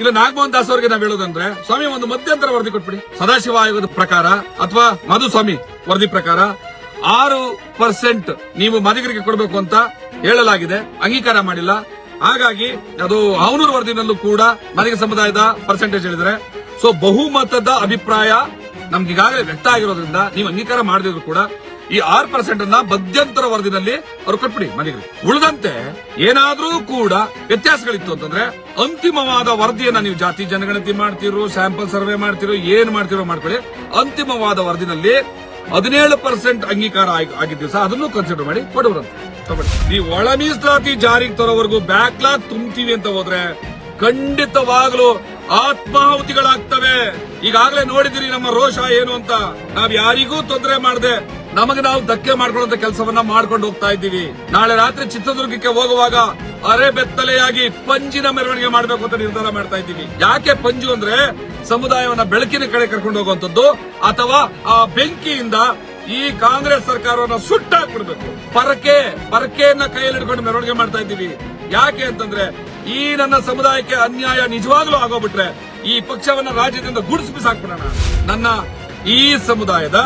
ಇಲ್ಲ, ನಾಗಮೋಹನ್ ದಾಸ್ ಅವರಿಗೆ ನಾವು ಹೇಳೋದಂದ್ರೆ, ಸ್ವಾಮಿ, ಒಂದು ಮಧ್ಯಂತರ ವರದಿ ಕೊಟ್ಬಿಡಿ. ಸದಾಶಿವ ಆಯೋಗದ ಪ್ರಕಾರ ಅಥವಾ ಮಧುಸ್ವಾಮಿ ವರದಿ ಪ್ರಕಾರ ಆರು ಪರ್ಸೆಂಟ್ ನೀವು ಮದಿಗರಿಗೆ ಕೊಡಬೇಕು ಅಂತ ಹೇಳಲಾಗಿದೆ. ಅಂಗೀಕಾರ ಮಾಡಿಲ್ಲ. ಹಾಗಾಗಿ ಅದು ಅವನೂರು ವರದಿನಲ್ಲೂ ಕೂಡ ಮದಿಗ ಸಮುದಾಯದ ಪರ್ಸೆಂಟೇಜ್ ಹೇಳಿದ್ರೆ ಸೊ ಬಹುಮತದ ಅಭಿಪ್ರಾಯ ನಮ್ಗೆ ಈಗಾಗಲೇ ವ್ಯಕ್ತ ಆಗಿರೋದ್ರಿಂದ ನೀವು ಅಂಗೀಕಾರ ಮಾಡದಿದ್ರು ಕೂಡ ಈ ಆರು ಪರ್ಸೆಂಟ್ ಅನ್ನ ಮಧ್ಯಂತರ ವರದಿನಲ್ಲಿ ಅವ್ರು ಕೊಟ್ಬಿಡಿ ಮನೆಗೆ ಉಳಿದಂತೆ ಏನಾದ್ರೂ ಕೂಡ ವ್ಯತ್ಯಾಸಗಳಿತ್ತು ಅಂತಂದ್ರೆ ಅಂತಿಮವಾದ ವರದಿಯನ್ನ ನೀವು ಜಾತಿ ಜನಗಣತಿ ಮಾಡ್ತಿರೋ ಸ್ಯಾಂಪಲ್ ಸರ್ವೆ ಮಾಡ್ತಿರೋ, ಏನ್ ಮಾಡ್ತಿರೋ ಮಾಡ್ಕೊಳ್ಳಿ. ಅಂತಿಮವಾದ ವರದಿನಲ್ಲಿ ಹದಿನೇಳು ಪರ್ಸೆಂಟ್ ಅಂಗೀಕಾರ ಆಗಿ- ಆಗಿದ್ದು ಸಹ ಅದನ್ನು ಕನ್ಸಿಡರ್ ಮಾಡಿ ಕೊಡುವಂತೆ ಈ ಒಳ ಮೀಸಲಾತಿ ಜಾರಿಗೆ ತರೋವರೆಗೂ ಬ್ಯಾಕ್ಲಾಗ್ ತುಂಬ್ತೀವಿ ಅಂತ ಹೋದ್ರೆ ಖಂಡಿತವಾಗ್ಲೂ ಆತ್ಮಾಹುತಿಗಳಾಗ್ತವೆ. ಈಗಾಗಲೇ ನೋಡಿದಿರಿ ನಮ್ಮ ರೋಷ ಏನು ಅಂತ. ನಾವ್ ಯಾರಿಗೂ ತೊಂದರೆ ಮಾಡದೆ ನಮಗೆ ನಾವು ಧಕ್ಕೆ ಮಾಡ್ಕೊಳ್ಳುವಂತ ಕೆಲಸವನ್ನ ಮಾಡ್ಕೊಂಡು ಹೋಗ್ತಾ ಇದ್ದೀವಿ. ನಾಳೆ ರಾತ್ರಿ ಚಿತ್ರದುರ್ಗಕ್ಕೆ ಹೋಗುವಾಗ ಅರೆ ಬೆತ್ತಲೆಯಾಗಿ ಪಂಜಿನ ಮೆರವಣಿಗೆ ಮಾಡಬೇಕು ಅಂತ ನಿರ್ಧಾರ ಮಾಡ್ತಾ ಇದ್ದೀವಿ. ಯಾಕೆ ಪಂಜು ಅಂದ್ರೆ ಸಮುದಾಯವನ್ನ ಬೆಳಕಿನ ಕಡೆ ಕರ್ಕೊಂಡು ಹೋಗುವಂತದ್ದು ಅಥವಾ ಆ ಬೆಂಕಿಯಿಂದ ಈ ಕಾಂಗ್ರೆಸ್ ಸರ್ಕಾರವನ್ನ ಸುಟ್ಟಾಕ್ಬಿಡ್ಬೇಕು. ಪರಕೆ, ಪರಕೆಯನ್ನ ಕೈಯಲ್ಲಿ ಹಿಡ್ಕೊಂಡು ಮೆರವಣಿಗೆ ಮಾಡ್ತಾ ಇದ್ದೀವಿ. ಯಾಕೆ ಅಂತಂದ್ರೆ ಈ ನನ್ನ ಸಮುದಾಯಕ್ಕೆ ಅನ್ಯಾಯ ನಿಜವಾಗ್ಲೂ ಆಗೋಗ್ಬಿಟ್ರೆ ಈ ಪಕ್ಷವನ್ನ ರಾಜ್ಯದಿಂದ ಗುಡಿಸಿ ಬಿಸಾಕ್ಬಿಡೋಣ. ನನ್ನ ಈ ಸಮುದಾಯದ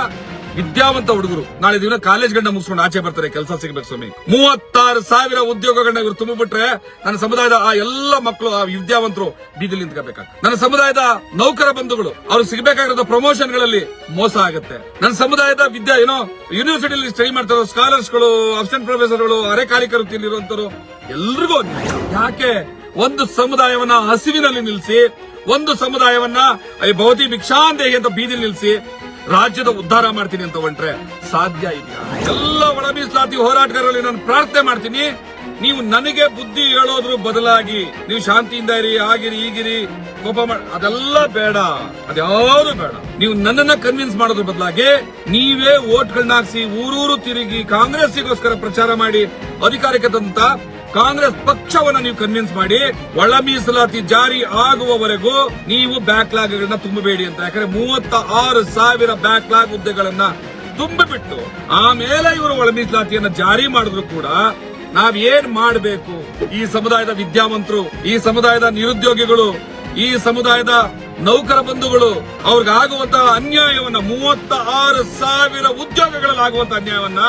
ವಿದ್ಯಾವಂತ ಹುಡುಗರು. ನಾಳೆ ದಿನ ಕಾಲೇಜ್ಗಳನ್ನ ಮುಗಿಸ್ಕೊಂಡು ಆಚೆ ಬರ್ತಾರೆ, ಕೆಲಸ ಸಿಗಬೇಕು ಸ್ವಾಮಿ. ಮೂವತ್ತಾರು ಸಾವಿರ ಉದ್ಯೋಗಗಳನ್ನ ಇವರು ತುಂಬಿಬಿಟ್ರೆ ನನ್ನ ಸಮುದಾಯದ ಆ ಎಲ್ಲ ಮಕ್ಕಳು, ಆ ವಿದ್ಯಾವಂತರು ಬೀದಿಲಿ ನಿಂತ್ಕೋಬೇಕಾಗ್ತದೆ. ನನ್ನ ಸಮುದಾಯದ ನೌಕರ ಬಂಧುಗಳು, ಅವ್ರು ಸಿಗಬೇಕಾಗಿರೋ ಪ್ರಮೋಷನ್ಗಳಲ್ಲಿ ಮೋಸ ಆಗುತ್ತೆ. ನನ್ನ ಸಮುದಾಯದ ವಿದ್ಯಾ, ಏನೋ ಯೂನಿವರ್ಸಿಟಿಯಲ್ಲಿ ಸ್ಟಡಿ ಮಾಡ್ತಾರೋ ಸ್ಕಾಲರ್ಸ್ಗಳು ಅಸಿಸ್ಟೆಂಟ್ ಪ್ರೊಫೆಸರ್ಗಳು ಅರೆಕಾಲಿಕ ಇರುವಂತರು ಎಲ್ರಿಗೂ. ಯಾಕೆ? ಒಂದು ಸಮುದಾಯವನ್ನ ಹಸಿವಿನಲ್ಲಿ ನಿಲ್ಲಿಸಿ ಒಂದು ಸಮುದಾಯವನ್ನ ಭೌತಿ ಭಿಕ್ಷಾಂದೇಹಿ ಅಂತ ಬೀದಿ ನಿಲ್ಲಿಸಿ ರಾಜ್ಯದ ಉದ್ಧಾರ ಮಾಡ್ತೀನಿ ಅಂತ ಹೊಂಟ್ರೆ ಸಾಧ್ಯ ಇದೆಯಾ? ಎಲ್ಲ ಒಳ ಮೀಸಲಾತಿ ಹೋರಾಟಗಾರರಲ್ಲಿ ನಾನು ಪ್ರಾರ್ಥನೆ ಮಾಡ್ತೀನಿ. ನೀವು ನನಗೆ ಬುದ್ಧಿ ಹೇಳೋದ್ರ ಬದಲಾಗಿ ನೀವು ಶಾಂತಿಯಿಂದ ಇರಿ, ಆಗಿರಿ, ಈಗಿರಿ, ಕೋಪ ಮಾಡಿ ಅದೆಲ್ಲ ಬೇಡ. ಅದ್ಯಾವುದು ಬೇಡ. ನೀವು ನನ್ನನ್ನ ಕನ್ವಿನ್ಸ್ ಮಾಡೋದ್ರ ಬದಲಾಗಿ ನೀವೇ ಓಟ್ಗಳನ್ನ ಹಾಕ್ಸಿ ಊರೂರು ತಿರುಗಿ ಕಾಂಗ್ರೆಸ್ಗೋಸ್ಕರ ಪ್ರಚಾರ ಮಾಡಿ ಅಧಿಕಾರಕ್ಕೆ ತಂದಂತ ಕಾಂಗ್ರೆಸ್ ಪಕ್ಷವನ್ನ ನೀವು ಕನ್ವಿನ್ಸ್ ಮಾಡಿ, ಒಳ ಮೀಸಲಾತಿ ಜಾರಿ ಆಗುವವರೆಗೂ ನೀವು ಬ್ಯಾಕ್ಲಾಗ್ ಗಳನ್ನ ತುಂಬಬೇಡಿ ಅಂತ. ಯಾಕಂದ್ರೆ ಮೂವತ್ತ ಆರು ಸಾವಿರ ಬ್ಯಾಕ್ಲಾಗ್ ಹುದ್ದೆಗಳನ್ನ ತುಂಬಿಬಿಟ್ಟು, ಆಮೇಲೆ ಇವರು ಒಳ ಮೀಸಲಾತಿಯನ್ನ ಜಾರಿ ಮಾಡಿದ್ರು ಕೂಡ ನಾವ್ ಏನ್ ಮಾಡಬೇಕು? ಈ ಸಮುದಾಯದ ವಿದ್ಯಾವಂತರು, ಈ ಸಮುದಾಯದ ನಿರುದ್ಯೋಗಿಗಳು, ಈ ಸಮುದಾಯದ ನೌಕರ ಬಂಧುಗಳು, ಅವ್ರಿಗಾಗುವಂತಹ ಅನ್ಯಾಯವನ್ನ ಮೂವತ್ತ ಆರು ಸಾವಿರ ಉದ್ಯೋಗಗಳಲ್ಲಾಗುವಂತಹ ಅನ್ಯಾಯವನ್ನ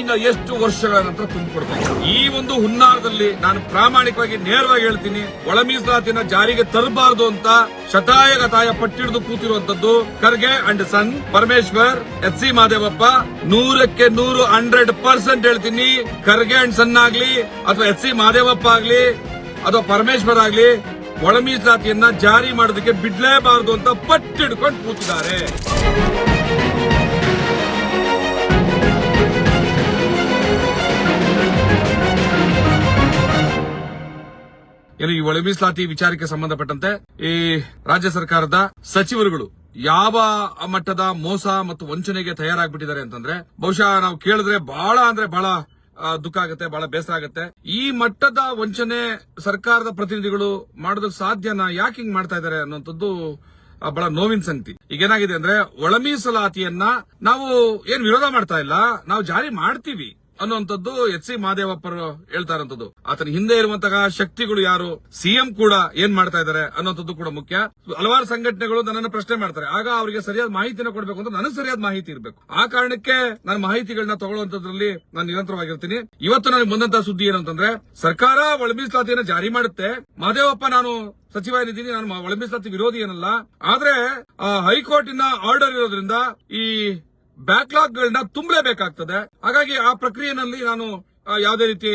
ಇನ್ನ ಎಷ್ಟು ವರ್ಷಗಳ ನಂತರ ತುಂಬಿಕೊಡ್ತೇನೆ ಈ ಒಂದು ಹುನ್ನಾರದಲ್ಲಿ ನಾನು ಪ್ರಾಮಾಣಿಕವಾಗಿ ನೇರವಾಗಿ ಹೇಳ್ತೀನಿ ಒಳ ಮೀಸಲಾತಿನ ಜಾರಿಗೆ ತರಬಾರದು ಅಂತ ಶತಾಯಗತಾಯ ಪಟ್ಟಿಡಿದು ಕೂತಿರುವಂತದ್ದು Kharge and son Parameshwar H C Mahadevappa, ನೂರಕ್ಕೆ ನೂರು ಹಂಡ್ರೆಡ್ ಪರ್ಸೆಂಟ್ ಹೇಳ್ತೀನಿ, ಖರ್ಗೆ ಅಂಡ್ ಸನ್ ಆಗ್ಲಿ ಅಥವಾ ಎಚ್ ಸಿ ಮಾದೇವಪ್ಪ ಆಗ್ಲಿ ಅಥವಾ ಪರಮೇಶ್ವರ್ ಆಗ್ಲಿ ಒಳ ಮೀಸಲಾತಿಯನ್ನ ಜಾರಿ ಮಾಡೋದಕ್ಕೆ ಬಿಡ್ಲೇಬಾರದು ಅಂತ ಪಟ್ಟಿಡ್ಕೊಂಡು ಕೂತಿದ್ದಾರೆ. ಒಳ ಮೀಸಲಾತಿ ವಿಚಾರಕ್ಕೆ ಸಂಬಂಧಪಟ್ಟಂತೆ ಈ ರಾಜ್ಯ ಸರ್ಕಾರದ ಸಚಿವರುಗಳು ಯಾವ ಮಟ್ಟದ ಮೋಸ ಮತ್ತು ವಂಚನೆಗೆ ತಯಾರಾಗ್ಬಿಟ್ಟಿದ್ದಾರೆ ಅಂತಂದ್ರೆ, ಬಹುಶಃ ನಾವು ಕೇಳಿದ್ರೆ ಬಹಳ ಅಂದ್ರೆ ಬಹಳ ದುಃಖ ಆಗುತ್ತೆ, ಬಹಳ ಬೇಸರ ಆಗುತ್ತೆ. ಈ ಮಟ್ಟದ ವಂಚನೆ ಸರ್ಕಾರದ ಪ್ರತಿನಿಧಿಗಳು ಮಾಡೋದಕ್ಕೆ ಸಾಧ್ಯನಾ? ಯಾಕೆ ಹಿಂಗ್ ಮಾಡ್ತಾ ಇದ್ದಾರೆ ಅನ್ನೋಂಥದ್ದು ಬಹಳ ನೋವಿನ ಸಂಗತಿ. ಈಗ ಏನಾಗಿದೆ ಅಂದ್ರೆ, ಒಳ ಮೀಸಲಾತಿಯನ್ನ ನಾವು ಏನ್ ವಿರೋಧ ಮಾಡ್ತಾ ಇಲ್ಲ, ನಾವು ಜಾರಿ ಮಾಡ್ತೀವಿ. ಅನ್ನುವಂಥದ್ದು ಎಚ್ ಸಿ ಮಾದೇವಪ್ಪರು ಹೇಳ್ತಾ ಇರುವಂತದ್ದು ಆತನ ಹಿಂದೆ ಇರುವಂತಹ ಶಕ್ತಿಗಳು ಯಾರು? ಸಿಎಂ ಕೂಡ ಏನ್ ಮಾಡ್ತಾ ಇದ್ದಾರೆ ಅನ್ನೋಂಥದ್ದು ಕೂಡ ಮುಖ್ಯ. ಹಲವಾರು ಸಂಘಟನೆಗಳು ನನ್ನನ್ನು ಪ್ರಶ್ನೆ ಮಾಡ್ತಾರೆ. ಆಗ ಅವರಿಗೆ ಸರಿಯಾದ ಮಾಹಿತಿನ ಕೊಡಬೇಕು ಅಂತ ನನಗೆ ಸರಿಯಾದ ಮಾಹಿತಿ ಇರಬೇಕು. ಆ ಕಾರಣಕ್ಕೆ ನಾನು ಮಾಹಿತಿಗಳನ್ನ ತಗೊಳ್ಳುವಂತದ್ರಲ್ಲಿ ನಾನು ನಿರಂತರವಾಗಿರ್ತೀನಿ. ಇವತ್ತು ನನಗೆ ಬಂದಂತಹ ಸುದ್ದಿ ಏನು ಅಂತಂದ್ರೆ ಸರ್ಕಾರ ಒಳಮೀಸಲಾತಿಯನ್ನು ಜಾರಿ ಮಾಡುತ್ತೆ. ಮಹದೇವಪ್ಪ ನಾನು ಸಚಿವ ಏನಿದ್ದೀನಿ ನಾನು ಒಳಮೀಸಲಾತಿ ವಿರೋಧಿ ಏನಲ್ಲ. ಆದ್ರೆ ಆ, ಹೈಕೋರ್ಟಿನ ಆರ್ಡರ್ ಇರೋದ್ರಿಂದ ಈ ಬ್ಯಾಕ್ಲಾಗ್ ಗಳನ್ನ ತುಂಬಲೇಬೇಕಾಗ್ತದೆ. ಹಾಗಾಗಿ ಆ ಪ್ರಕ್ರಿಯೆನಲ್ಲಿ ನಾನು ಯಾವುದೇ ರೀತಿ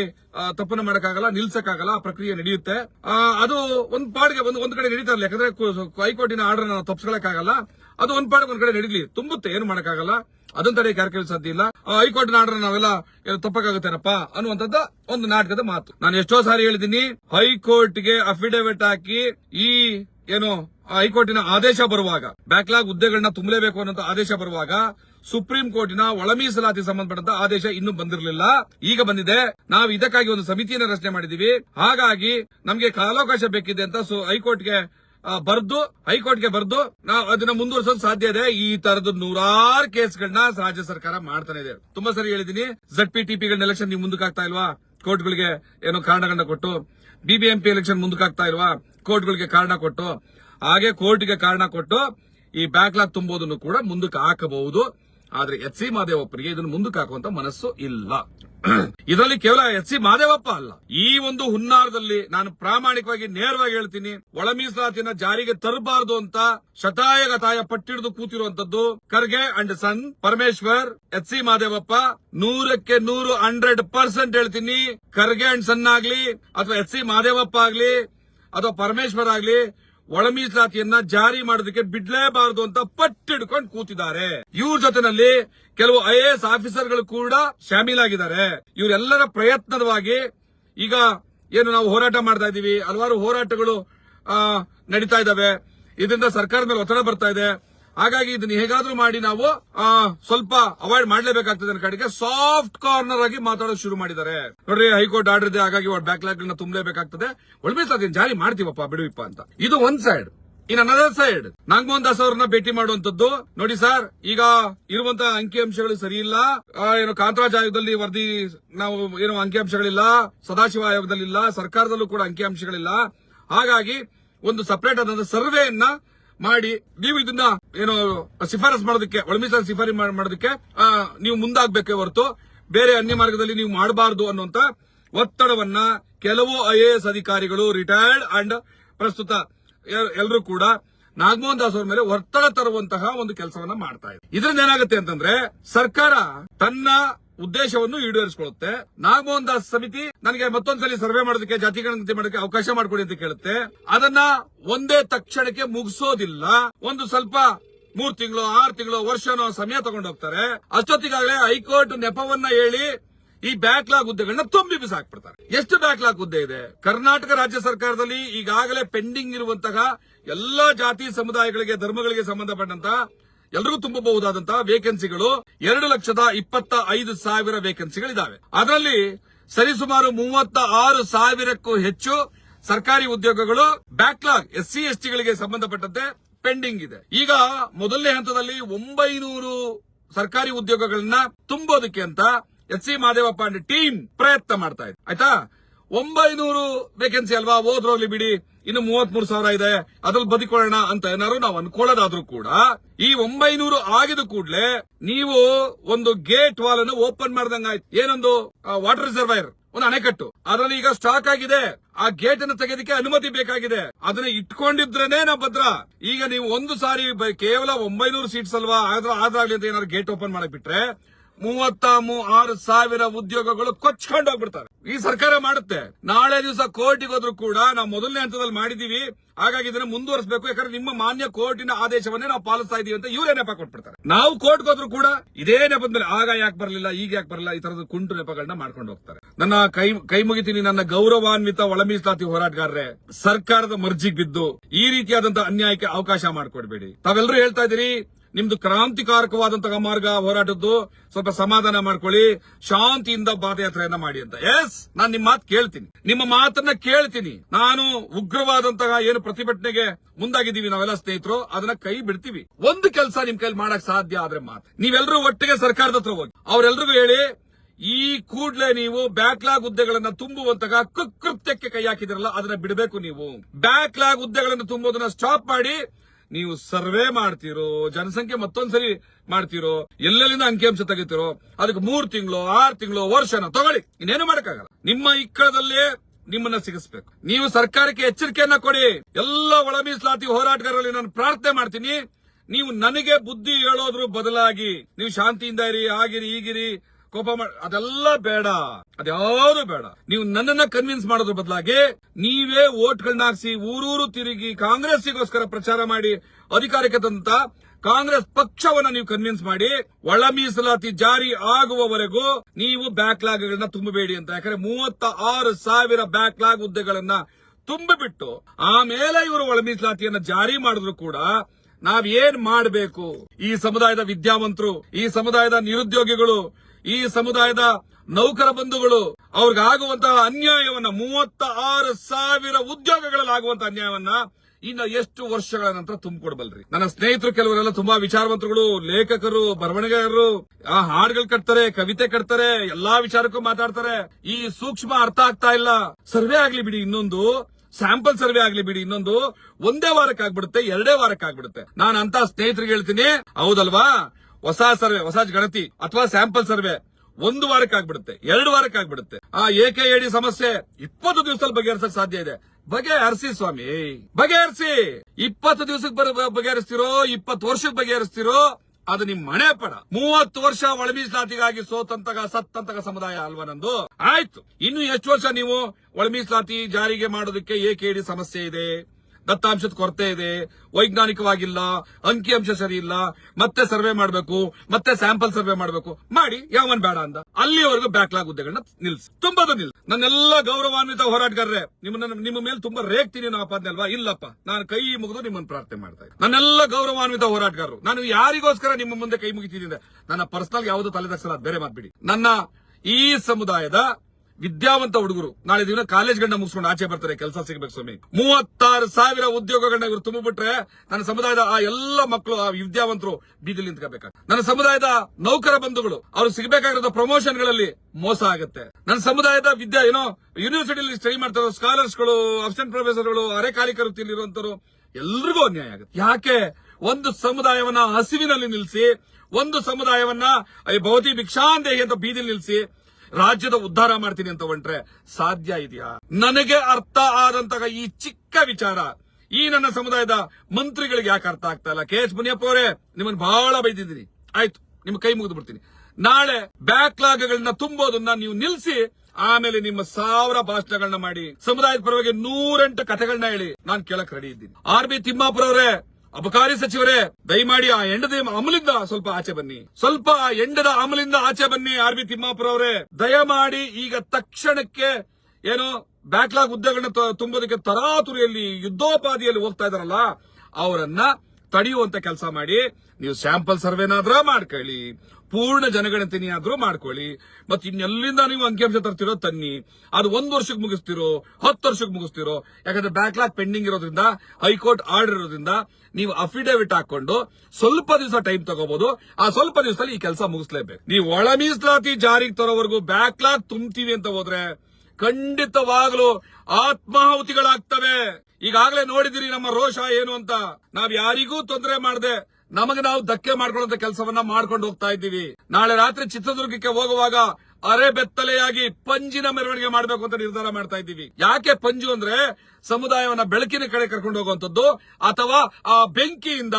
ತಪ್ಪನ್ನು ಮಾಡಕ್ಕಾಗಲ್ಲ ನಿಲ್ಸಕ್ಕಾಗಲ್ಲ ಆ ಪ್ರಕ್ರಿಯೆ ನಡೆಯುತ್ತೆ. ಅದು ಒಂದ್ ಪಾಡಿಗೆ ಒಂದು ಒಂದ್ ಕಡೆ ನಡೀತಾ ಇರಲಿ. ಯಾಕಂದ್ರೆ ಹೈಕೋರ್ಟಿನ ಆರ್ಡರ್ ನಾವು ತಪ್ಪಿಸ್ಕೊಳಕ್ಕಾಗಲ್ಲ ಅದು ಒಂದ್ ಪಾಡಿಗೆ ಒಂದ್ ಕಡೆ ನಡೀಲಿ. ತುಂಬುತ್ತೆ ಏನು ಮಾಡಕ್ಕಾಗಲ್ಲ. ಅದನ್ನ ತಡೆ ಕೈಲಿ ಸಾಧ್ಯ ಇಲ್ಲ. ಆ, ಹೈಕೋರ್ಟಿನ ಆರ್ಡರ್ ನಾವೆಲ್ಲ ತಪ್ಪಕ್ಕಾಗುತ್ತೇನಪ್ಪ ಅನ್ನುವಂಥದ್ದು ಒಂದು ನಾಟಕದ ಮಾತು. ನಾನು ಎಷ್ಟೋ ಸಾರಿ ಹೇಳಿದ್ದೀನಿ ಹೈಕೋರ್ಟ್ಗೆ ಅಫಿಡವಿಟ್ ಹಾಕಿ ಈ ಏನು ಹೈಕೋರ್ಟಿನ ಆದೇಶ ಬರುವಾಗ ಬ್ಯಾಕ್ಲಾಗ್ ಹುದ್ದೆಗಳನ್ನ ತುಂಬಲೇಬೇಕು ಅನ್ನೋ ಆದೇಶ ಬರುವಾಗ ಸುಪ್ರೀಂ ಕೋರ್ಟಿನ ಒಳ ಮೀಸಲಾತಿ ಸಂಬಂಧಪಟ್ಟಂತ ಆದೇಶ ಇನ್ನೂ ಬಂದಿರಲಿಲ್ಲ. ಈಗ ಬಂದಿದೆ. ನಾವು ಇದಕ್ಕಾಗಿ ಒಂದು ಸಮಿತಿಯನ್ನು ರಚನೆ ಮಾಡಿದೀವಿ. ಹಾಗಾಗಿ ನಮಗೆ ಕಾಲಾವಕಾಶ ಬೇಕಿದೆ ಅಂತ ಹೈಕೋರ್ಟ್ಗೆ ಬರ್ದು ಹೈಕೋರ್ಟ್ಗೆ ಬರ್ದು ನಾವು ಅದನ್ನ ಮುಂದುವರಿಸೋದು ಸಾಧ್ಯ ಇದೆ. ಈ ತರದ ನೂರಾರು ಕೇಸ್ಗಳನ್ನ ರಾಜ್ಯ ಸರ್ಕಾರ ಮಾಡ್ತಾನೆ ಇದೆ. ತುಂಬಾ ಸರಿ ಹೇಳಿದೀನಿ. ಝಡ್ ಪಿ ಟಿಪಿಗಳನ್ನ ಎಲೆಕ್ಷನ್ ನೀವು ಮುಂದಕ್ಕಾಗ್ತಾ ಇಲ್ವಾ? ಕೋರ್ಟ್ಗಳಿಗೆ ಏನೋ ಕಾರಣಗಳನ್ನ ಕೊಟ್ಟು ಬಿಬಿಎಂಪಿ ಎಲೆಕ್ಷನ್ ಮುಂದಕ್ಕಾಗ್ತಾ ಇಲ್ವಾ? ಕೋರ್ಟ್ಗಳಿಗೆ ಕಾರಣ ಕೊಟ್ಟು, ಹಾಗೆ ಕೋರ್ಟ್ಗೆ ಕಾರಣ ಕೊಟ್ಟು ಈ ಬ್ಯಾಕ್ಲಾಗ್ ತುಂಬೋದನ್ನು ಕೂಡ ಮುಂದಕ್ಕೆ ಹಾಕಬಹುದು. ಆದ್ರೆ ಎಚ್ ಸಿ ಮಾದೇವಪ್ಪರಿಗೆ ಇದನ್ನು ಮುಂದಕ್ಕೆ ಹಾಕುವಂತ ಮನಸ್ಸು ಇಲ್ಲ. ಇದರಲ್ಲಿ ಕೇವಲ ಎಚ್ ಸಿ ಮಾದೇವಪ್ಪ ಅಲ್ಲ. ಈ ಒಂದು ಹುನ್ನಾರದಲ್ಲಿ ನಾನು ಪ್ರಾಮಾಣಿಕವಾಗಿ, ನೇರವಾಗಿ ಹೇಳ್ತೀನಿ ಒಳ ಮೀಸಲಾತಿನ ಜಾರಿಗೆ ತರಬಾರದು ಅಂತ ಶತಾಯಗತಾಯ ಪಟ್ಟಿಡಿದು ಕೂತಿರುವಂತದ್ದು Kharge and son Parameshwar, H C Mahadevappa. ನೂರಕ್ಕೆ ನೂರು ಹಂಡ್ರೆಡ್ ಪರ್ಸೆಂಟ್ ಹೇಳ್ತೀನಿ, ಖರ್ಗೆ ಅಂಡ್ ಸನ್ ಆಗ್ಲಿ ಅಥವಾ ಎಚ್ ಸಿ ಮಾದೇವಪ್ಪ ಆಗ್ಲಿ, ಅಥವಾ ಪರಮೇಶ್ವರ್ ಆಗ್ಲಿ ಒಳ ಮೀಸಲಾತಿಯನ್ನ ಜಾರಿ ಮಾಡೋದಕ್ಕೆ ಬಿಡ್ಲೇಬಾರದು ಅಂತ ಪಟ್ಟಿಡ್ಕೊಂಡು ಕೂತಿದ್ದಾರೆ. ಇವ್ರ ಜೊತೆನಲ್ಲಿ ಕೆಲವು ಐ ಎಸ್ ಆಫೀಸರ್ಗಳು ಕೂಡ ಶಾಮೀಲಾಗಿದ್ದಾರೆ. ಇವರೆಲ್ಲರ ಪ್ರಯತ್ನದವಾಗಿ ಈಗ ಏನು ನಾವು ಹೋರಾಟ ಮಾಡ್ತಾ ಇದೀವಿ ಹಲವಾರು ಹೋರಾಟಗಳು ನಡೀತಾ ಇದಾವೆ ಇದರಿಂದ ಸರ್ಕಾರದ ಮೇಲೆ ಒತ್ತಡ ಬರ್ತಾ ಇದೆ. ಹಾಗಾಗಿ ಇದನ್ನ ಹೇಗಾದ್ರೂ ಮಾಡಿ ನಾವು ಸ್ವಲ್ಪ ಅವಾಯ್ಡ್ ಮಾಡಲೇಬೇಕಾಗ್ತದೆ ಕಡೆಗೆ ಸಾಫ್ಟ್ ಕಾರ್ನರ್ ಆಗಿ ಮಾತಾಡೋಕೆ ಶುರು ಮಾಡಿದ್ದಾರೆ. ನೋಡ್ರಿ, ಹೈಕೋರ್ಟ್ ಆರ್ಡರ್ ಇದೆ, ಹಾಗಾಗಿ ಬ್ಯಾಕ್ಲಾಗ್ ಗಳನ್ನ ತುಂಬಲೇಬೇಕಾಗ್ತದೆ. ಒಳ್ಳೆ ಜಾರಿ ಮಾಡ್ತೀವಪ್ಪ, ಬಿಡುವಿಪ್ಪ ಅಂತ. ಇದು one side in another side Nagamohan Das ಅವರನ್ನ ಭೇಟಿ ಮಾಡುವಂತದ್ದು ನೋಡಿ ಸರ್, ಈಗ ಇರುವಂತಹ ಅಂಕಿಅಂಶಗಳು ಸರಿ ಇಲ್ಲ. ಏನು ಕಾಂತರಾಜ್ ಆಯೋಗದಲ್ಲಿ ವರದಿ, ನಾವು ಏನು ಅಂಕಿಅಂಶಗಳಿಲ್ಲ ಸದಾಶಿವ ಆಯೋಗದಲ್ಲಿ ಇಲ್ಲ. ಸರ್ಕಾರದಲ್ಲೂ ಕೂಡ ಅಂಕಿಅಂಶಗಳಿಲ್ಲ ಹಾಗಾಗಿ ಒಂದು ಸಪರೇಟ್ ಆದಂತ ಸರ್ವೆಯನ್ನ ಮಾಡಿ ನೀವು ಇದನ್ನ ಏನು ಶಿಫಾರಸ್ ಮಾಡೋದಕ್ಕೆ ಒಳಮೀಸಲು ಶಿಫಾರಿ ಮಾಡ್- ಮಾಡೋದಕ್ಕೆ ನೀವು ಮುಂದಾಗಬೇಕೇ ಹೊರತು ಬೇರೆ ಅನ್ಯ ಮಾರ್ಗದಲ್ಲಿ ನೀವು ಮಾಡಬಾರದು ಅನ್ನುವಂತ ಒತ್ತಡವನ್ನ ಕೆಲವು ಐಎಎಸ್ ಅಧಿಕಾರಿಗಳು ರಿಟೈರ್ಡ್ ಅಂಡ್ ಪ್ರಸ್ತುತ ಎಲ್ಲರೂ ಕೂಡ ನಾಗಮೋಹನ್ ದಾಸ್ ಅವರ ಮೇಲೆ ಒತ್ತಡ ತರುವಂತಹ ಒಂದು ಕೆಲಸವನ್ನ ಮಾಡ್ತಾ ಇದೆ ಇದರಿಂದ ಏನಾಗುತ್ತೆ ಅಂತಂದ್ರೆ ಸರ್ಕಾರ ತನ್ನ ಉದ್ದೇಶವನ್ನು ಈಡೇರಿಸಿಕೊಳ್ಳುತ್ತೆ. ನಾಗಮೋಹನ್ ದಾಸ್ ಸಮಿತಿ ನನಗೆ ಮತ್ತೊಂದ್ಸಲಿ ಸರ್ವೆ ಮಾಡೋದಕ್ಕೆ ಜಾತಿ ಗಣತಿ ಮಾಡೋದಕ್ಕೆ ಅವಕಾಶ ಮಾಡಿಕೊಡಿ ಅಂತ ಕೇಳುತ್ತೆ. ಅದನ್ನ ಒಂದೇ ತಕ್ಷಣಕ್ಕೆ ಮುಗಿಸೋದಿಲ್ಲ. ಒಂದು ಸ್ವಲ್ಪ ಮೂರ್ ತಿಂಗಳು, ಆರು ತಿಂಗಳು, ವರ್ಷನೋ ಸಮಯ ತಗೊಂಡೋಗ್ತಾರೆ ಅಷ್ಟೊತ್ತಿಗಾಗಲೇ ಹೈಕೋರ್ಟ್ ನೆಪವನ್ನ ಹೇಳಿ ಈ ಬ್ಯಾಕ್ಲಾಗ್ ಹುದ್ದೆಗಳನ್ನ ತುಂಬಿ ಬಿಸಾಕ್ಬಿಡ್ತಾರೆ. ಎಷ್ಟು ಬ್ಯಾಕ್ಲಾಗ್ ಹುದ್ದೆ ಇದೆ? ಕರ್ನಾಟಕ ರಾಜ್ಯ ಸರ್ಕಾರದಲ್ಲಿ ಈಗಾಗಲೇ ಪೆಂಡಿಂಗ್ ಇರುವಂತಹ ಎಲ್ಲಾ ಜಾತಿ ಸಮುದಾಯಗಳಿಗೆ, ಧರ್ಮಗಳಿಗೆ ಸಂಬಂಧಪಟ್ಟಂತ ಎಲ್ರಿಗೂ ತುಂಬಬಹುದಾದಂತಹ ವೇಕೆನ್ಸಿಗಳು ಎರಡು ಲಕ್ಷದ ಇಪ್ಪತ್ತ ಐದು ಸಾವಿರ ವೇಕೆನ್ಸಿಗಳಿದ್ದಾವೆ ಅದರಲ್ಲಿ ಸರಿಸುಮಾರು ಮೂವತ್ತ ಆರು ಸಾವಿರಕ್ಕೂ ಹೆಚ್ಚು ಸರ್ಕಾರಿ ಉದ್ಯೋಗಗಳು ಬ್ಯಾಕ್ಲಾಗ್ ಎಸ್ ಸಿ ಎಸ್ ಸಂಬಂಧಪಟ್ಟಂತೆ ಪೆಂಡಿಂಗ್ ಇದೆ. ಈಗ ಮೊದಲನೇ ಹಂತದಲ್ಲಿ ಒಂಬೈನೂರು ಸರ್ಕಾರಿ ಉದ್ಯೋಗಗಳನ್ನ ತುಂಬೋದಕ್ಕೆ ಅಂತ ಎಚ್ ಸಿ ಮಾದೇವಪ್ಪ ಟೀಮ್ ಪ್ರಯತ್ನ ಮಾಡ್ತಾ ಇದೆ ಆಯ್ತಾ? ಒಂಬೈನೂರು ವೇಕೆನ್ಸಿ ಅಲ್ವಾ? ಹೋದ್ರೋಗ್ಲಿ ಬಿಡಿ. ಇನ್ನು ಮೂವತ್ ಮೂರು ಸಾವಿರ ಇದೆ. ಅದ್ರಲ್ಲಿ ಬದುಕೊಳ್ಳೋಣ ಅಂತ ಏನಾದ್ರು ನಾವು ಅನ್ಕೊಳ್ಳೋದಾದ್ರೂ ಕೂಡ ಈ ಒಂಬೈನೂರು ಆಗಿದ ಕೂಡಲೇ ನೀವು ಒಂದು ಗೇಟ್ ವಾಲ್ ಅನ್ನು ಓಪನ್ ಮಾಡ್ದಂಗಾಯ್ತು ಏನೊಂದು? ವಾಟರ್ ರಿಸರ್ವೈರ್ ಒಂದು ಅಣೆಕಟ್ಟು. ಅದರಲ್ಲಿ ಈಗ ಸ್ಟಾಕ್ ಆಗಿದೆ. ಆ ಗೇಟ್ ಅನ್ನು ತೆಗೆದಕ್ಕೆ ಅನುಮತಿ ಬೇಕಾಗಿದೆ. ಅದನ್ನ ಇಟ್ಕೊಂಡಿದ್ರೇನೆ ನಾ ಭದ್ರ. ಈಗ ನೀವು ಒಂದು ಸಾರಿ ಕೇವಲ ಒಂಬೈನೂರು ಸೀಟ್ಸ್ ಅಲ್ವಾ? ಆದ್ರೂ ಆದ್ರಾಗ್ಲಿ ಅಂತ ಏನಾದ್ರು ಗೇಟ್ ಓಪನ್ ಮಾಡಕ್ ಬಿಟ್ರೆ ಮೂವತ್ತ ಆರು ಸಾವಿರ ಉದ್ಯೋಗಗಳು ಕೊಚ್ಕೊಂಡು ಹೋಗ್ಬಿಡ್ತಾರೆ ಈ ಸರ್ಕಾರ ಮಾಡುತ್ತೆ. ನಾಳೆ ದಿವಸ ಕೋರ್ಟಿಗೆ ಹೋದ್ರು ಕೂಡ ನಾವು ಮೊದಲನೇ ಹಂತದಲ್ಲಿ ಮಾಡಿದೀವಿ. ಹಾಗಾಗಿ ಇದನ್ನ ಮುಂದುವರಿಸಬೇಕು. ಯಾಕಂದ್ರೆ ನಿಮ್ಮ ಮಾನ್ಯ ಕೋರ್ಟಿನ ಆದೇಶವನ್ನೇ ನಾವು ಪಾಲಿಸ್ತಾ ಇದೀವಿ ಅಂತ ಇವರೇ ನೆಪ ಕೊಟ್ಬಿಡ್ತಾರೆ. ನಾವು ಕೋರ್ಟ್ ಹೋದ್ರು ಕೂಡ ಇದೇ ನೆಪ ಮೇಲೆ ಆಗ ಯಾಕೆ ಬರಲಿಲ್ಲ, ಈಗ ಯಾಕೆ ಬರಲಿಲ್ಲ, ಈ ತರದ ಕುಂಟು ನೆಪಗಳನ್ನ ಮಾಡ್ಕೊಂಡು ಹೋಗ್ತಾರೆ. ನನ್ನ ಕೈ ಕೈ ಮುಗಿತೀನಿ ನನ್ನ ಗೌರವಾನ್ವಿತ ಒಳ ಮೀಸಲಾತಿ ಹೋರಾಟಗಾರರೇ. ಸರ್ಕಾರದ ಮರ್ಜಿಗೆ ಬಿದ್ದು ಈ ರೀತಿಯಾದಂತಹ ಅನ್ಯಾಯಕ್ಕೆ ಅವಕಾಶ ಮಾಡಿಕೊಡ್ಬೇಡಿ. ತಾವೆಲ್ಲರೂ ಹೇಳ್ತಾ ಇದ್ದೀರಿ ನಿಮ್ದು ಕ್ರಾಂತಿಕಾರಕವಾದಂತಹ ಮಾರ್ಗ ಹೋರಾಟದ್ದು ಸ್ವಲ್ಪ ಸಮಾಧಾನ ಮಾಡ್ಕೊಳ್ಳಿ, ಶಾಂತಿಯಿಂದ ಪಾದಯಾತ್ರೆಯನ್ನ ಮಾಡಿ ಅಂತ. ಎಸ್ ನಾನು ನಿಮ್ಮ ಮಾತು ಕೇಳ್ತೀನಿ. ನಿಮ್ಮ ಮಾತನ್ನ ಕೇಳ್ತೀನಿ. ನಾನು ಉಗ್ರವಾದಂತಹ ಏನು ಪ್ರತಿಭಟನೆಗೆ ಮುಂದಾಗಿದ್ದೀವಿ ನಾವೆಲ್ಲ ಸ್ನೇಹಿತರು, ಅದನ್ನ ಕೈ ಬಿಡ್ತೀವಿ. ಒಂದು ಕೆಲಸ ನಿಮ್ ಕೈಲಿ ಮಾಡಕ್ ಸಾಧ್ಯ ಆದ್ರೆ ಮಾತು ನೀವೆಲ್ಲರೂ ಒಟ್ಟಿಗೆ ಸರ್ಕಾರದ ಹತ್ರ ಹೋಗಿ. ಅವ್ರೆಲ್ರಿಗೂ ಹೇಳಿ, ಈ ಕೂಡ್ಲೆ ನೀವು ಬ್ಯಾಕ್ಲಾಗ್ ಹುದ್ದೆಗಳನ್ನ ತುಂಬುವಂತಹ ಕುಕೃತ್ಯಕ್ಕೆ ಕೈ ಹಾಕಿದಿರಲ್ಲ, ಅದನ್ನ ಬಿಡಬೇಕು ನೀವು. ಬ್ಯಾಕ್ಲಾಗ್ ಹುದ್ದೆಗಳನ್ನು ತುಂಬುವುದನ್ನ ಸ್ಟಾಪ್ ಮಾಡಿ ನೀವು ಸರ್ವೆ ಮಾಡ್ತಿರೋ, ಜನಸಂಖ್ಯೆ ಮತ್ತೊಂದ್ಸರಿ ಮಾಡ್ತಿರೋ, ಎಲ್ಲೆಲ್ಲಿಂದ ಅಂಕಿಅಂಶ ತೆಗಿತಿರೋ, ಅದಕ್ಕೆ ಮೂರ್ ತಿಂಗಳು, ಆರ್ ತಿಂಗಳು, ವರ್ಷನ ತಗೊಳ್ಳಿ. ಇನ್ನೇನು ಮಾಡಕ್ಕಾಗಲ್ಲ. ನಿಮ್ಮ ಇಕ್ಕಳದಲ್ಲೇ ನಿಮ್ಮನ್ನ ಸಿಗಿಸ್ಬೇಕು. ನೀವು ಸರ್ಕಾರಕ್ಕೆ ಎಚ್ಚರಿಕೆಯನ್ನ ಕೊಡಿ. ಎಲ್ಲ ಒಳ ಮೀಸಲಾತಿ ಹೋರಾಟಗಾರರಲ್ಲಿ ನಾನು ಪ್ರಾರ್ಥನೆ ಮಾಡ್ತೀನಿ. ನೀವು ನನಗೆ ಬುದ್ಧಿ ಹೇಳೋದ್ರು ಬದಲಾಗಿ, ನೀವು ಶಾಂತಿಯಿಂದ ಇರಿ, ಆಗಿರಿ, ಈಗಿರಿ ಕೋಪ ಮಾಡ ಅದೆಲ್ಲ ಬೇಡ. ಅದ್ಯಾವುದು ಬೇಡ. ನೀವು ನನ್ನನ್ನ ಕನ್ವಿನ್ಸ್ ಮಾಡೋದ್ರ ಬದಲಾಗಿ ನೀವೇ ಓಟ್ಗಳನ್ನ ಹಾಕ್ಸಿ ಊರೂರು ತಿರುಗಿ ಕಾಂಗ್ರೆಸ್ಸಿಗೋಸ್ಕರ ಪ್ರಚಾರ ಮಾಡಿ ಅಧಿಕಾರಕ್ಕೆ ತಂದ ಕಾಂಗ್ರೆಸ್ ಪಕ್ಷವನ್ನ ನೀವು ಕನ್ವಿನ್ಸ್ ಮಾಡಿ ಒಳ ಮೀಸಲಾತಿ ಜಾರಿ ಆಗುವವರೆಗೂ ನೀವು ಬ್ಯಾಕ್ಲಾಗ್ ಗಳನ್ನ ತುಂಬಬೇಡಿ ಅಂತ. ಯಾಕಂದ್ರೆ ಮೂವತ್ತ ಆರು ಸಾವಿರ ಬ್ಯಾಕ್ಲಾಗ್ ಹುದ್ದೆಗಳನ್ನ ತುಂಬಿಬಿಟ್ಟು ಆಮೇಲೆ ಇವರು ಒಳ ಮೀಸಲಾತಿಯನ್ನ ಜಾರಿ ಮಾಡಿದ್ರು ಕೂಡ ನಾವೇನ್ ಮಾಡಬೇಕು? ಈ ಸಮುದಾಯದ ವಿದ್ಯಾವಂತರು, ಈ ಸಮುದಾಯದ ನಿರುದ್ಯೋಗಿಗಳು ಈ ಸಮುದಾಯದ ನೌಕರ ಬಂಧುಗಳು ಅವ್ರಿಗಾಗುವಂತಹ ಅನ್ಯಾಯವನ್ನ ಮೂವತ್ತ ಆರು ಸಾವಿರ ಉದ್ಯೋಗಗಳಲ್ಲಿ ಆಗುವಂತಹ ಅನ್ಯಾಯವನ್ನ ಇನ್ನ ಎಷ್ಟು ವರ್ಷಗಳ ನಂತರ ತುಂಬಿಕೊಡ್ಬಲ್ರಿ. ನನ್ನ ಸ್ನೇಹಿತರು ಕೆಲವರೆಲ್ಲ ತುಂಬಾ ವಿಚಾರವಂತರುಗಳು, ಲೇಖಕರು, ಬರವಣಿಗೆಗಾರರು, ಆ ಹಾಡುಗಳು ಕಟ್ತಾರೆ, ಕವಿತೆ ಕಟ್ತಾರೆ, ಎಲ್ಲಾ ವಿಚಾರಕ್ಕೂ ಮಾತಾಡ್ತಾರೆ. ಈ ಸೂಕ್ಷ್ಮ ಅರ್ಥ ಆಗ್ತಾ ಇಲ್ಲ. ಸರ್ವೆ ಆಗ್ಲಿ ಬಿಡಿ ಇನ್ನೊಂದು, ಸ್ಯಾಂಪಲ್ ಸರ್ವೆ ಆಗ್ಲಿ ಬಿಡಿ ಇನ್ನೊಂದು, ಒಂದೇ ವಾರಕ್ಕೆ ಆಗ್ಬಿಡುತ್ತೆ ಎರಡೇ ವಾರಕ್ಕೆ ಆಗ್ಬಿಡುತ್ತೆ ನಾನು ಅಂತ ಸ್ನೇಹಿತರಿಗೆ ಹೇಳ್ತೀನಿ, ಹೌದಲ್ವಾ? ಹೊಸ ಸರ್ವೆ, ಹೊಸ ಗಣತಿ ಅಥವಾ ಸ್ಯಾಂಪಲ್ ಸರ್ವೆ ಒಂದು ವಾರಕ್ಕೆ ಆಗ್ಬಿಡುತ್ತೆ, ಎರಡು ವಾರಕ್ಕೆ ಆಗ್ಬಿಡುತ್ತೆ. ಆ ಎಕೆ ಎಡಿ ಸಮಸ್ಯೆ ಇಪ್ಪತ್ತು ದಿವಸದಲ್ಲಿ ಬಗೆಹರಿಸಕ್ ಸಾಧ್ಯ ಇದೆ. ಬಗೆಹರಿಸಿ ಸ್ವಾಮಿ, ಬಗೆಹರಿಸಿ. ಇಪ್ಪತ್ತು ದಿವಸಕ್ಕೆ ಬಗೆಹರಿಸ್ತಿರೋ, ಇಪ್ಪತ್ತು ವರ್ಷಕ್ಕೆ ಬಗೆಹರಿಸ್ತಿರೋ, ಅದು ನಿಮ್ ಮನೆ ಪಡ ಮೂವತ್ತು ವರ್ಷ ಒಳಮೀಸಲಾತಿಗಾಗಿ ಸೋತಂತಗ ಸತ್ತಂತಗ ಸಮುದಾಯ ಅಲ್ವಾ ನಂದು? ಆಯ್ತು, ಇನ್ನು ಎಷ್ಟು ವರ್ಷ ನೀವು ಒಳಮೀಸಲಾತಿ ಜಾರಿಗೆ ಮಾಡೋದಕ್ಕೆ ಏಕೆ ಸಮಸ್ಯೆ ಇದೆ? ದತ್ತಾಂಶದ ಕೊರತೆ ಇದೆ, ವೈಜ್ಞಾನಿಕವಾಗಿಲ್ಲ ಅಂಕಿಅಂಶ ಸರಿ ಇಲ್ಲ ಮತ್ತೆ ಸರ್ವೆ ಮಾಡಬೇಕು, ಮತ್ತೆ ಸ್ಯಾಂಪಲ್ ಸರ್ವೆ ಮಾಡಬೇಕು, ಮಾಡಿ ಯಾವನ್ ಬೇಡ ಅಂದ ಅಲ್ಲಿವರೆಗೂ ಬ್ಯಾಕ್ಲಾಗ್ ಹುದ್ದೆಗಳನ್ನ ನಿಲ್ಸಿ. ತುಂಬಾ ನಿಲ್ಸಿ. ನನ್ನೆಲ್ಲ ಗೌರವಾನ್ವಿತ ಹೋರಾಟಗಾರರೇ, ನಿಮ್ಮ ನಿಮ್ಮ ಮೇಲೆ ತುಂಬಾ ರೇಗ್ತೀನಿ ನಾವು ಆಪಾದನೆ ಅಲ್ವಾ ಇಲ್ಲಪ್ಪ. ನಾನು ಕೈ ಮುಗಿದು ನಿಮ್ಮನ್ನು ಪ್ರಾರ್ಥನೆ ಮಾಡ್ತಾ ಇದ್ದೀನಿ. ನನ್ನೆಲ್ಲ ಗೌರವಾನ್ವಿತ ಹೋರಾಟಗಾರರು. ನಾನು ಯಾರಿಗೋಸ್ಕರ ನಿಮ್ಮ ಮುಂದೆ ಕೈ ಮುಗಿತಿದ್ದೀನಿ ನನ್ನ ಪರ್ಸನಲ್ ಯಾವುದು ತಲೆದರ್ಸಲ್ಲ ಬೇರೆ ಮಾತ್ಬಿಡಿ ನನ್ನ ಈ ಸಮುದಾಯದ ವಿದ್ಯಾವಂತ ಹುಡುಗರು. ನಾಳೆ ದಿನ ಕಾಲೇಜ್ ಗಂಡ ಮುಗಿಸ್ಕೊಂಡು ಆಚೆ ಬರ್ತಾರೆ, ಕೆಲಸ ಸಿಗಬೇಕು ಸ್ವಾಮಿ. ಮೂವತ್ತಾರು ಸಾವಿರ ಉದ್ಯೋಗಗಳನ್ನ ಇವರು ತುಂಬಿಬಿಟ್ರೆ ನನ್ನ ಸಮುದಾಯದ ಆ ಎಲ್ಲ ಮಕ್ಕಳು ಆ ವಿದ್ಯಾವಂತರು ಬೀದಿಲಿ ನಿಂತ್ಕೋಬೇಕು ನನ್ನ ಸಮುದಾಯದ ನೌಕರ ಬಂಧುಗಳು, ಅವ್ರು ಸಿಗಬೇಕಾಗಿರೋ ಪ್ರಮೋಷನ್ಗಳಲ್ಲಿ ಮೋಸ ಆಗುತ್ತೆ. ನನ್ನ ಸಮುದಾಯದ ವಿದ್ಯಾ, ಏನೋ ಯೂನಿವರ್ಸಿಟಿಯಲ್ಲಿ ಸ್ಟಡಿ ಮಾಡ್ತಾರೋ ಸ್ಕಾಲರ್ಸ್ಗಳು ಅಸಿಸ್ಟೆಂಟ್ ಪ್ರೊಫೆಸರ್ಗಳು ಅರೆಕಾಲಿಕ ವೃತ್ತಿಯಲ್ಲಿರುವಂತರು ಎಲ್ರಿಗೂ ಅನ್ಯಾಯ ಆಗುತ್ತೆ. ಯಾಕೆ? ಒಂದು ಸಮುದಾಯವನ್ನ ಹಸಿವಿನಲ್ಲಿ ನಿಲ್ಲಿಸಿ ಒಂದು ಸಮುದಾಯವನ್ನ ಭೌತಿ ಭಿಕ್ಷಾಂದೇಹಿ ಅಂತ ಬೀದಿಲಿ ನಿಲ್ಲಿಸಿ ರಾಜ್ಯದ ಉದ್ಧಾರ ಮಾಡ್ತೀನಿ ಅಂತ ಹೊಂಟ್ರೆ ಸಾಧ್ಯ ಇದೆಯಾ? ನನಗೆ ಅರ್ಥ ಆದಂತಹ ಈ ಚಿಕ್ಕ ವಿಚಾರ, ಈ ನನ್ನ ಸಮುದಾಯದ ಮಂತ್ರಿಗಳಿಗೆ ಯಾಕೆ ಅರ್ಥ ಆಗ್ತಾ ಇಲ್ಲ? ಕೆ ಎಚ್ ಮುನಿಯಪ್ಪ ಅವರೇ, ನಿಮ್ಮನ್ನು ಬಹಳ ಬೈದಿದ್ದೀನಿ. ಆಯ್ತು, ನಿಮ್ಮ ಕೈ ಮುಗಿದು ಬಿಡ್ತೀನಿ. ನಾಳೆ ಬ್ಯಾಕ್ಲಾಗ್ಗಳನ್ನ ತುಂಬೋದನ್ನ ನೀವು ನಿಲ್ಸಿ, ಆಮೇಲೆ ನಿಮ್ಮ ಸಾವಿರ ಭಾಷಣಗಳನ್ನ ಮಾಡಿ, ಸಮುದಾಯದ ಪರವಾಗಿ ನೂರೆಂಟು ಕಥೆಗಳನ್ನ ಹೇಳಿ, ನಾನು ಕೇಳಕ್ ರೆಡಿ ಇದ್ದೀನಿ. ಆರ್ ಬಿ ತಿಮ್ಮಾಪುರ ಅವರೇ ಅಬಕಾರಿ ಸಚಿವರೇ, ದಯಮಾಡಿ ಆ ಎಂಡದ ಅಮಲಿಂದ ಸ್ವಲ್ಪ ಆಚೆ ಬನ್ನಿ. ಸ್ವಲ್ಪ ಆ ಎಂಡದ ಅಮಲಿಂದ ಆಚೆ ಬನ್ನಿ, ಆರ್ ಬಿ ತಿಮ್ಮಾಪುರ ಅವರೇ. ದಯಮಾಡಿ ಈಗ ತಕ್ಷಣಕ್ಕೆ ಏನು ಬ್ಯಾಕ್ಲಾಗ್ ಹುದ್ದೆಗಳನ್ನ ತುಂಬೋದಕ್ಕೆ ತರಾತುರಿಯಲ್ಲಿ, ಯುದ್ಧೋಪಾದಿಯಲ್ಲಿ ಹೋಗ್ತಾ ಇದಾರಲ್ಲ, ಅವರನ್ನ ತಡೆಯುವಂತ ಕೆಲಸ ಮಾಡಿ, ನೀವು ಸ್ಯಾಂಪಲ್ ಸರ್ವೆನಾದ್ರೂ ಮಾಡ್ಕೊಳ್ಳಿ. ಪೂರ್ಣ ಜನಗಣತಿನಿಯಾದ್ರೂ ಮಾಡ್ಕೊಳ್ಳಿ. ಮತ್ತೆ ಇನ್ನೆಲ್ಲಿಂದ ನೀವು ಅಂಕಿಅಂಶ ತರ್ತಿರೋ ತನ್ನಿ. ಅದು ಒಂದ್ ವರ್ಷಕ್ಕೆ ಮುಗಿಸ್ತಿರೋ, ಹತ್ತು ವರ್ಷಕ್ಕೆ ಮುಗಿಸ್ತಿರೋ, ಯಾಕಂದ್ರೆ ಬ್ಯಾಕ್ಲಾಗ್ ಪೆಂಡಿಂಗ್ ಇರೋದ್ರಿಂದ, ಹೈಕೋರ್ಟ್ ಆರ್ಡರ್ ಇರೋದ್ರಿಂದ ನೀವು ಅಫಿಡೇವಿಟ್ ಹಾಕೊಂಡು ಸ್ವಲ್ಪ ದಿವಸ ಟೈಮ್ ತಗೋಬಹುದು ಆ ಸ್ವಲ್ಪ ದಿವಸದಲ್ಲಿ ಈ ಕೆಲಸ ಮುಗಿಸ್ಲೇಬೇಕು. ನೀವು ಒಳ ಮೀಸಲಾತಿ ಜಾರಿಗೆ ತರೋವರೆಗೂ ಬ್ಯಾಕ್ಲಾಗ್ ತುಂಬ್ತೀವಿ ಅಂತ ಹೋದ್ರೆ ಖಂಡಿತವಾಗ್ಲೂ ಆತ್ಮಾಹುತಿಗಳಾಗ್ತವೆ. ಈಗಾಗಲೇ ನೋಡಿದಿರಿ ನಮ್ಮ ರೋಷ ಏನು ಅಂತ. ನಾವ್ ಯಾರಿಗೂ ತೊಂದರೆ ಮಾಡದೆ ನಮಗೆ ನಾವು ಧಕ್ಕೆ ಮಾಡ್ಕೊಳ್ಳುವಂತ ಕೆಲಸವನ್ನ ಮಾಡ್ಕೊಂಡು ಹೋಗ್ತಾ ಇದ್ದೀವಿ. ನಾಳೆ ರಾತ್ರಿ ಚಿತ್ರದುರ್ಗಕ್ಕೆ ಹೋಗುವಾಗ ಅರೆ ಬೆತ್ತಲೆಯಾಗಿ ಪಂಜಿನ ಮೆರವಣಿಗೆ ಮಾಡಬೇಕು ಅಂತ ನಿರ್ಧಾರ ಮಾಡ್ತಾ ಇದ್ದೀವಿ. ಯಾಕೆ ಪಂಜು ಅಂದ್ರೆ ಸಮುದಾಯವನ್ನ ಬೆಳಕಿನ ಕಡೆ ಕರ್ಕೊಂಡು ಹೋಗುವಂತದ್ದು ಅಥವಾ ಆ ಬೆಂಕಿಯಿಂದ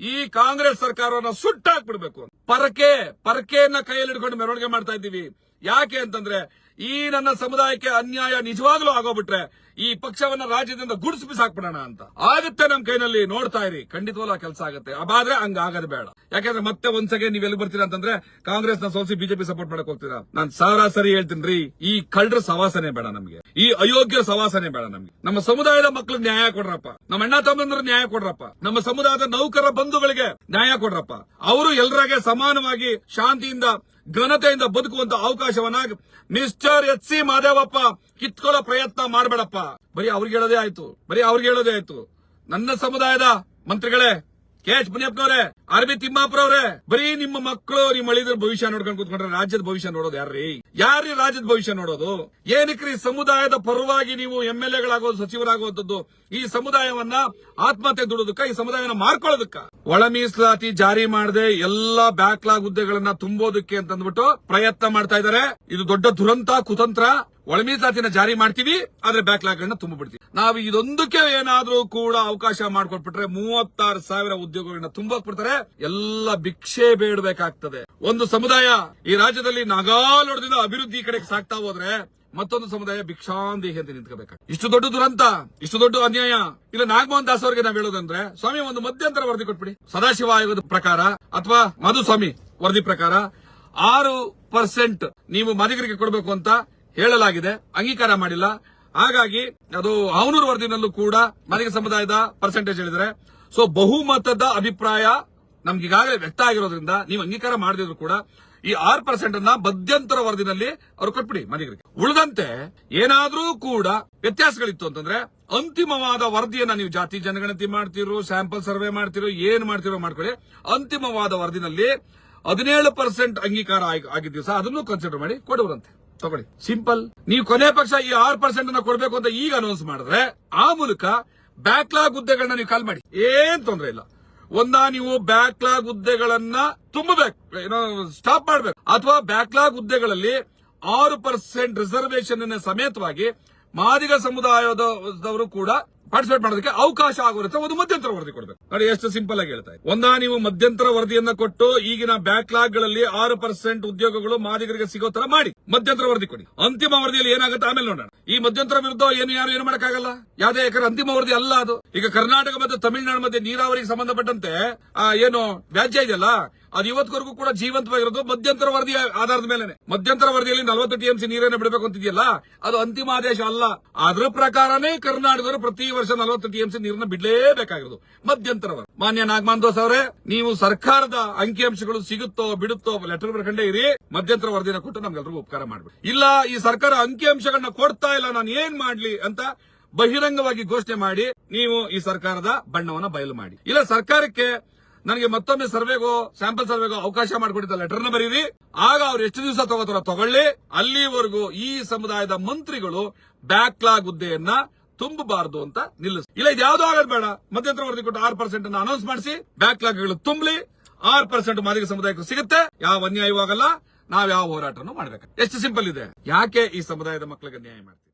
ಈ ಕಾಂಗ್ರೆಸ್ ಸರ್ಕಾರವನ್ನ ಸುಟ್ಟಾಕ್ಬಿಡ್ಬೇಕು. ಪರಕೆ, ಪರಕೆಯನ್ನ ಕೈಯಲ್ಲಿ ಹಿಡ್ಕೊಂಡು ಮೆರವಣಿಗೆ ಮಾಡ್ತಾ ಇದ್ದೀವಿ. ಯಾಕೆ ಅಂತಂದ್ರೆ ಈ ನನ್ನ ಸಮುದಾಯಕ್ಕೆ ಅನ್ಯಾಯ ನಿಜವಾಗ್ಲೂ ಆಗೋಗ್ಬಿಟ್ರೆ ಈ ಪಕ್ಷವನ್ನ ರಾಜ್ಯದಿಂದ ಗುಡ್ಸ್ ಬಿಸಾಕ್ಬಿಡೋಣ ಅಂತ. ಆಗುತ್ತೆ ನಮ್ ಕೈನಲ್ಲಿ, ನೋಡ್ತಾ ಇರಿ. ಖಂಡಿತವಲ್ಲ ಕೆಲಸ ಆಗುತ್ತೆ. ಅಬಾದ್ರೆ ಹಂಗ ಆಗದ್ ಬೇಡ. ಯಾಕಂದ್ರೆ ಮತ್ತೆ ಒಂದ್ಸಗೆ ನೀವ್ ಎಲ್ಲಿ ಬರ್ತೀರಾ ಅಂತಂದ್ರೆ ಕಾಂಗ್ರೆಸ್ನ ಸೋಸಿ ಬಿಜೆಪಿ ಸಪೋರ್ಟ್ ಮಾಡಕ್ ಹೋಗ್ತೀರಾ? ನಾನ್ ಸರಾಸರಿ ಹೇಳ್ತೀನಿ ರೀ. ಈ ಕಳ್ಳರ ಸವಾಸನೆ ಬೇಡ ನಮ್ಗೆ. ಈ ಅಯೋಗ್ಯ ಸವಾಸನೆ ಬೇಡ ನಮ್ಗೆ. ನಮ್ಮ ಸಮುದಾಯದ ಮಕ್ಳಿಗೆ ನ್ಯಾಯ ಕೊಡ್ರಪ್ಪ. ನಮ್ಮ ಅಣ್ಣ ತಮ್ಮಂದ್ರ ನ್ಯಾಯ ಕೊಡ್ರಪ್ಪ. ನಮ್ಮ ಸಮುದಾಯದ ನೌಕರ ಬಂಧುಗಳಿಗೆ ನ್ಯಾಯ ಕೊಡ್ರಪ್ಪ. ಅವರು ಎಲ್ರಾಗೆ ಸಮಾನವಾಗಿ ಶಾಂತಿಯಿಂದ ಘನತೆಯಿಂದ ಬದುಕುವಂತ ಅವಕಾಶವನ್ನ ಮಿಸ್ಟರ್ ಎಚ್ ಸಿ ಮಾದೇವಪ್ಪ ಕಿತ್ಕೊಳ್ಳೋ ಪ್ರಯತ್ನ ಮಾಡಬೇಡಪ್ಪ. ಬರೀ ಅವ್ರಿಗೆ ಹೇಳೋದೇ ಆಯ್ತು. ಬರೀ ಅವ್ರಿಗೆ ಹೇಳೋದೇ ಆಯ್ತು. ನನ್ನ ಸಮುದಾಯದ ಮಂತ್ರಿಗಳೇ ಕೆ ಎಚ್ ಮುನಿಯಪ್ಪನವ್ರೆ ಆರ್ ಬಿ ತಿಮ್ಮಾಪುರವ್ರೆ, ಬರೀ ನಿಮ್ಮ ಮಕ್ಕಳು, ನಿಮ್ಮ ಅಳಿದ್ರ ಭವಿಷ್ಯ ನೋಡ್ಕೊಂಡು ಕೂತ್ಕೊಂಡ್ರೆ ರಾಜ್ಯದ ಭವಿಷ್ಯ ನೋಡೋದು ಯಾರ್ರಿ? ಯಾರ್ರೀ ರಾಜ್ಯದ ಭವಿಷ್ಯ ನೋಡೋದು? ಏನಕ್ರಿ ಸಮುದಾಯದ ಪರವಾಗಿ ನೀವು ಎಂ ಎಲ್ ಎಗಳಾಗೋದು ಸಚಿವರಾಗುವಂತದ್ದು ಈ ಸಮುದಾಯವನ್ನ ಆತ್ಮಹತ್ಯೆ ದುಡೋದಕ್ಕ, ಈ ಸಮುದಾಯವನ್ನ ಮಾರ್ಕೊಳ್ಳೋದಕ್ಕ? ಒಳ ಮೀಸಲಾತಿ ಜಾರಿ ಮಾಡದೆ ಎಲ್ಲಾ ಬ್ಯಾಕ್ಲಾಗ್ ಹುದ್ದೆಗಳನ್ನ ತುಂಬೋದಕ್ಕೆ ಅಂತಂದ್ಬಿಟ್ಟು ಪ್ರಯತ್ನ ಮಾಡ್ತಾ ಇದ್ದಾರೆ ಇದು ದೊಡ್ಡ ದುರಂತ, ಕುತಂತ್ರ. ಒಳ ಮೀಸಲಾತಿನ ಜಾರಿ ಮಾಡ್ತೀವಿ, ಆದ್ರೆ ಬ್ಯಾಕ್ಲಾಗ್ ಗಳನ್ನ ತುಂಬಿಬಿಡ್ತೀವಿ. ನಾವು ಇದೊಂದಕ್ಕೆ ಏನಾದ್ರೂ ಕೂಡ ಅವಕಾಶ ಮಾಡ್ಕೊಟ್ಬಿಟ್ರೆ ಮೂವತ್ತಾರು ಸಾವಿರ ಉದ್ಯೋಗಗಳನ್ನ ತುಂಬೋಕ್ಬಿಡ್ತಾರೆ. ಎಲ್ಲ ಭಿಕ್ಷೆ ಬೇಡಬೇಕಾಗ್ತದೆ. ಒಂದು ಸಮುದಾಯ ಈ ರಾಜ್ಯದಲ್ಲಿ ನಗಾಲೊಡೆದಿಂದ ಅಭಿವೃದ್ಧಿ ಕಡೆಗೆ ಸಾಕ್ತಾ ಹೋದ್ರೆ ಮತ್ತೊಂದು ಸಮುದಾಯ ಭಿಕ್ಷಾಂದೇಹಿ ಅಂತ ನಿಂತ್ಕೋಬೇಕು ಇಷ್ಟು ದೊಡ್ಡ ದುರಂತ, ಇಷ್ಟು ದೊಡ್ಡ ಅನ್ಯಾಯ. ಇಲ್ಲ, ನಾಗಮೋಹನ್ ದಾಸ್ ಅವರಿಗೆ ನಾವು ಹೇಳೋದಂದ್ರೆ, ಸ್ವಾಮಿ, ಒಂದು ಮಧ್ಯಂತರ ವರದಿ ಕೊಟ್ಬಿಡಿ. ಸದಾಶಿವ ಆಯೋಗದ ಪ್ರಕಾರ ಅಥವಾ ಮಧುಸ್ವಾಮಿ ವರದಿ ಪ್ರಕಾರ ಆರು ಪರ್ಸೆಂಟ್ ನೀವು ಮಾದಿಗರಿಗೆ ಕೊಡಬೇಕು ಅಂತ ಹೇಳಲಾಗಿದೆ. ಅಂಗೀಕಾರ ಮಾಡಿಲ್ಲ. ಹಾಗಾಗಿ ಅದು ಅವನೂರು ವರದಿನಲ್ಲೂ ಕೂಡ ಮನೆಗೆ ಸಮುದಾಯದ ಪರ್ಸೆಂಟೇಜ್ ಹೇಳಿದರೆ ಸೊ ಬಹುಮತದ ಅಭಿಪ್ರಾಯ ನಮ್ಗೆ ಈಗಾಗಲೇ ವ್ಯಕ್ತ ಆಗಿರೋದ್ರಿಂದ ನೀವು ಅಂಗೀಕಾರ ಮಾಡದಿದ್ರು ಕೂಡ ಈ ಆರು ಪರ್ಸೆಂಟ್ ಅನ್ನ ಮಧ್ಯಂತರ ವರದಿನಲ್ಲಿ ಅವ್ರು ಕೊಟ್ಬಿಡಿ ಮನೆಗೆ ಉಳಿದಂತೆ ಏನಾದ್ರೂ ಕೂಡ ವ್ಯತ್ಯಾಸಗಳಿತ್ತು ಅಂತಂದ್ರೆ ಅಂತಿಮವಾದ ವರದಿಯನ್ನ ನೀವು ಜಾತಿ ಜನಗಣತಿ ಮಾಡ್ತಿರೋ ಸ್ಯಾಂಪಲ್ ಸರ್ವೆ ಮಾಡ್ತಿರೋ, ಏನ್ ಮಾಡ್ತಿರೋ ಮಾಡ್ಕೊಳ್ಳಿ. ಅಂತಿಮವಾದ ವರದಿನಲ್ಲಿ ಹದಿನೇಳು ಪರ್ಸೆಂಟ್ ಅಂಗೀಕಾರ ಆಗಿ- ಆಗಿದ್ದೀವಿ ಸಹ ಅದನ್ನು ಕನ್ಸಿಡರ್ ಮಾಡಿ ಕೊಡುವರಂತೆ. ತಗೊಳ್ಳಿ. ಸಿಂಪಲ್ ನೀವು ಕೊನೆ ಪಕ್ಷ ಈ ಆರು ಪರ್ಸೆಂಟ್ ಅನ್ನ ಕೊಡಬೇಕು ಅಂತ ಈಗ ಅನೌನ್ಸ್ ಮಾಡಿದ್ರೆ, ಆ ಮೂಲಕ ಬ್ಯಾಕ್ಲಾಗ್ ಹುದ್ದೆಗಳನ್ನ ನೀವು ಕಾಲ್ ಮಾಡಿ. ಏನ್ ತೊಂದರೆ ಇಲ್ಲ. ಒಂದ ನೀವು ಬ್ಯಾಕ್ಲಾಗ್ ಹುದ್ದೆಗಳನ್ನ ತುಂಬಬೇಕು. ಏನೋ ಸ್ಟಾಪ್ ಮಾಡ್ಬೇಕು. ಅಥವಾ ಬ್ಯಾಕ್ಲಾಗ್ ಹುದ್ದೆಗಳಲ್ಲಿ ಆರು ಪರ್ಸೆಂಟ್ ರಿಸರ್ವೇಶನ್ ಸಮೇತವಾಗಿ ಮಾದಿಗ ಸಮುದಾಯದವರು ಕೂಡ ಪಾರ್ಟಿಸಿಪೇಟ್ ಮಾಡೋದಕ್ಕೆ ಅವಕಾಶ ಆಗುತ್ತೆ ಒಂದು ಮಧ್ಯಂತರ ವರದಿ ಕೊಡಬೇಕು ನೋಡಿ, ಎಷ್ಟು ಸಿಂಪಲ್ ಆಗಿ ಹೇಳ್ತಾ ಒಂದಾ ನೀವು ಮಧ್ಯಂತರ ವರದಿಯನ್ನ ಕೊಟ್ಟು, ಈಗಿನ ಬ್ಯಾಕ್ಲಾಗ್ಗಳಲ್ಲಿ ಆರು ಪರ್ಸೆಂಟ್ ಉದ್ಯೋಗಗಳು ಮಾದಿಗರಿಗೆ ಸಿಗೋ ತರ ಮಾಡಿ, ಮಧ್ಯಂತರ ವರದಿ ಕೊಡಿ. ಅಂತಿಮ ವರದಿಯಲ್ಲಿ ಏನಾಗುತ್ತೆ? ಆಮೇಲೆ ನೋಡೋಣ. ಈ ಮಧ್ಯಂತರ ವಿರುದ್ಧ ಏನು ಯಾರು ಏನು ಮಾಡಕ್ಕಾಗಲ್ಲ? ಯಾವುದೇ ಯಾಕಂದ್ರೆ ಅಂತಿಮ ವರದಿ ಅಲ್ಲ ಅದು. ಈಗ ಕರ್ನಾಟಕ ಮತ್ತು ತಮಿಳುನಾಡು ಮಧ್ಯೆ ನೀರಾವರಿಗೆ ಸಂಬಂಧಪಟ್ಟಂತೆ ಏನು ವ್ಯಾಜ್ಯ ಇದೆಯಲ್ಲ? ಅದು ಇವತ್ತಿವರೆಗೂ ಕೂಡ ಜೀವಂತವಾಗಿರೋದು ಮಧ್ಯಂತರ ವರದಿ ಆಧಾರದ ಮೇಲೆ ಮಧ್ಯಂತರ ವರದಿಯಲ್ಲಿ ನಲವತ್ತು ಟಿಎಂಸಿ ನೀರನ್ನು ಬಿಡಬೇಕು ಅಂತಿದೆಯಲ್ಲ? ಅದು ಅಂತಿಮ ಆದೇಶ ಅಲ್ಲ. ಅದ್ರ ಪ್ರಕಾರನೇ ಕರ್ನಾಟಕದವರು ಪ್ರತಿ ವರ್ಷ ನಲವತ್ತು ಟಿಎಂಸಿ ನೀರನ್ನು ಬಿಡಲೇಬೇಕಾಗಿರೋದು. ಮಧ್ಯಂತರ ವರದಿ. ಮಾನ್ಯ ನಾಗಮಾಂದೋಸ್ ಅವರೇ ನೀವು ಸರ್ಕಾರದ ಅಂಕಿಅಂಶಗಳು ಸಿಗುತ್ತೋ ಬಿಡುತ್ತೋ ಲೆಟರ್ ಬರ್ಕೊಂಡೇ ಇರಿ. ಮಧ್ಯಂತರ ವರದಿನ ಕೊಟ್ಟು ನಮ್ಗೆಲ್ರಿಗೂ ಉಪಕಾರ ಮಾಡ್ಬೇಕು ಇಲ್ಲ, ಈ ಸರ್ಕಾರ ಅಂಕಿಅಂಶಗಳನ್ನ ಕೊಡ್ತಾ ಇಲ್ಲ, ನಾನು ಏನ್ ಮಾಡ್ಲಿ ಅಂತ ಬಹಿರಂಗವಾಗಿ ಘೋಷಣೆ ಮಾಡಿ ನೀವು ಈ ಸರ್ಕಾರದ ಬಣ್ಣವನ್ನ ಬಯಲು ಮಾಡಿ. ಇಲ್ಲ, ಸರ್ಕಾರಕ್ಕೆ ನನಗೆ ಮತ್ತೊಮ್ಮೆ ಸರ್ವೆಗೋ, ಸ್ಯಾಂಪಲ್ ಸರ್ವೆಗೋ ಅವಕಾಶ ಮಾಡಿಕೊಟ್ಟಿದ್ದ ಲೆಟರ್ನ ಬರೀರಿ. ಆಗ ಅವ್ರು ಎಷ್ಟು ದಿವಸ ತಗೋತಾರ ತಗೊಳ್ಳಿ. ಅಲ್ಲಿವರೆಗೂ ಈ ಸಮುದಾಯದ ಮಂತ್ರಿಗಳು ಬ್ಯಾಕ್ಲಾಗ್ ಹುದ್ದೆಯನ್ನ ತುಂಬಬಾರದು ಅಂತ ನಿಲ್ಲಿಸಿ. ಇಲ್ಲ, ಇದು ಯಾವ್ದು ಆಗೋದು ಬೇಡ. ಮಧ್ಯಂತರ ವರದಿ ಕೊಟ್ಟು ಆರು ಪರ್ಸೆಂಟ್ ಅನ್ನ ಅನೌನ್ಸ್ ಮಾಡಿಸಿ, ಬ್ಯಾಕ್ಲಾಗ್ಗಳು ತುಂಬಲಿ, ಆರ್ ಪರ್ಸೆಂಟ್ ಮಾದಿಗ ಸಮುದಾಯಕ್ಕೂ ಸಿಗುತ್ತೆ. ಯಾವ ಅನ್ಯಾಯವಾಗಲ್ಲ ನಾವ್ ಯಾವ ಹೋರಾಟನೂ ಮಾಡ್ಬೇಕು ಎಷ್ಟು ಸಿಂಪಲ್ ಇದೆ. ಯಾಕೆ ಈ ಸಮುದಾಯದ ಮಕ್ಕಳಿಗೆ ನ್ಯಾಯ ಮಾಡ್ತೀವಿ